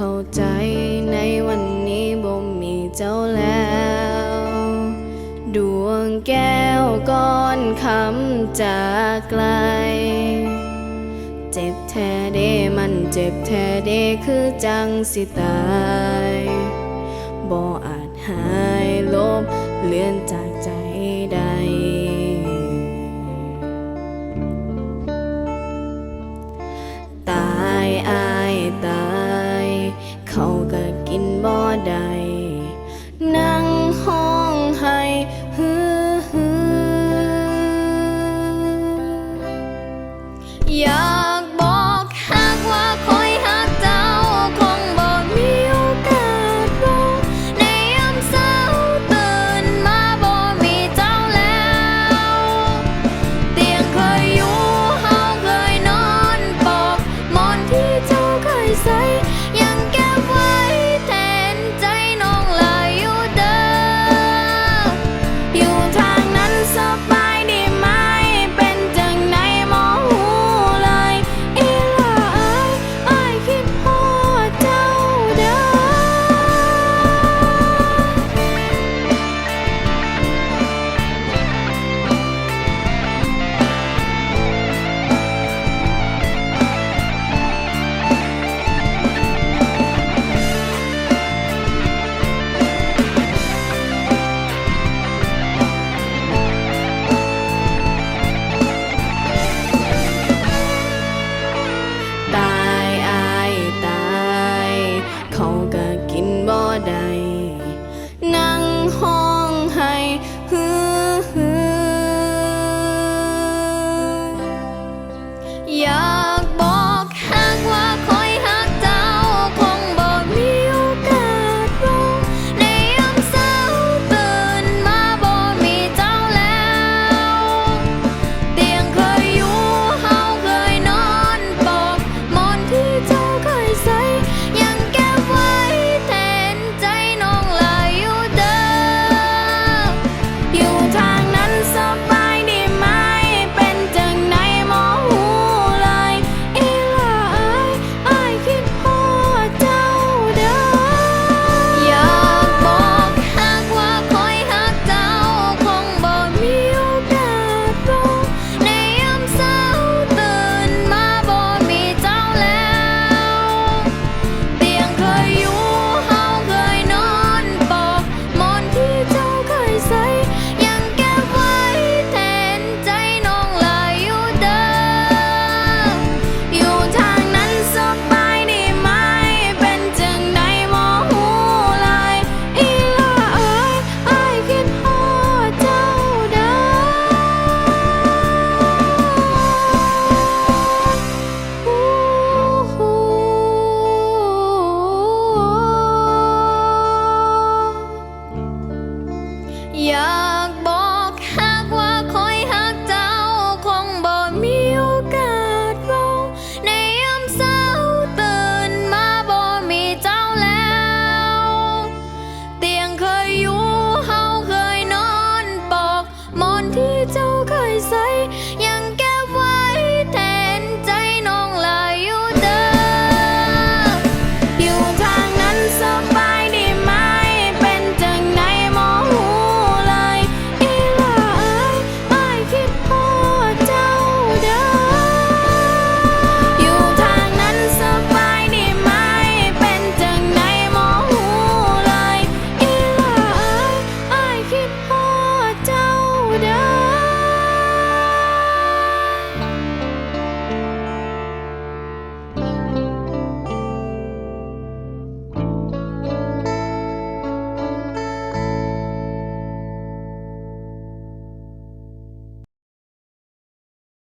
เข้าใจในวันนี้บ่มีเจ้าแล้ว ดวงแก้วก้อนคำจากไกล เจ็บแท้เดมันเจ็บแท้เดคือจังสิตาย บ่อาจหายลบเลื่อนจาก